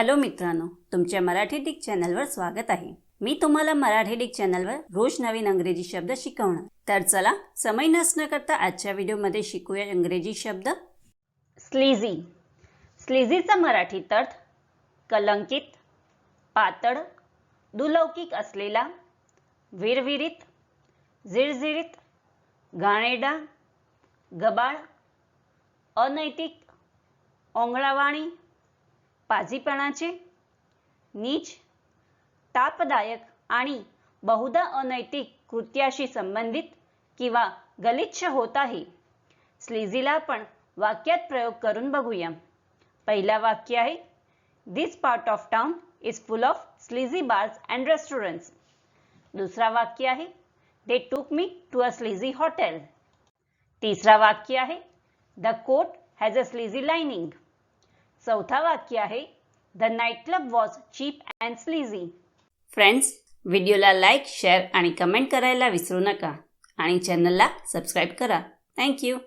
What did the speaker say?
Hello मित्रांनो तुमच्या Marathi Dick चॅनलवर स्वागत आहे. मी तुम्हाला मराठी डिक चॅनलवर रोज नवीन अंग्रेजी शब्द शिकवणार. तर चला समय नसणं करता आजच्या व्हिडिओमध्ये शिकूया इंग्रजी शब्द. स्लीझी. स्लीझीचा मराठीत अर्थ कलंकित पातळ दुलौकिक असलेला विरविरीत झिरझिरीत गाणेडा गबाळ अनैतिक ओंगळावाणी पाजीपणाचे नीच तापदायक आणि बहुधा अनैतिक कृत्याशी संबंधित किंवा गलिच्छ होत आहे. स्लिझीला आपण वाक्यात प्रयोग करून बघूया. पहिला वाक्य आहे this part of town is full of sleazy bars and restaurants दुसरा वाक्य आहे दे टूक मी टू अ स्लीझी हॉटेल तिसरा वाक्य आहे the coat has a sleazy lining चौथा वाक्य आहे the night club was cheap and sleazy friends व्हिडिओला लाईक शेअर आणि कमेंट करायला विसरू नका. आणि चॅनलला सबस्क्राईब करा. थँक्यू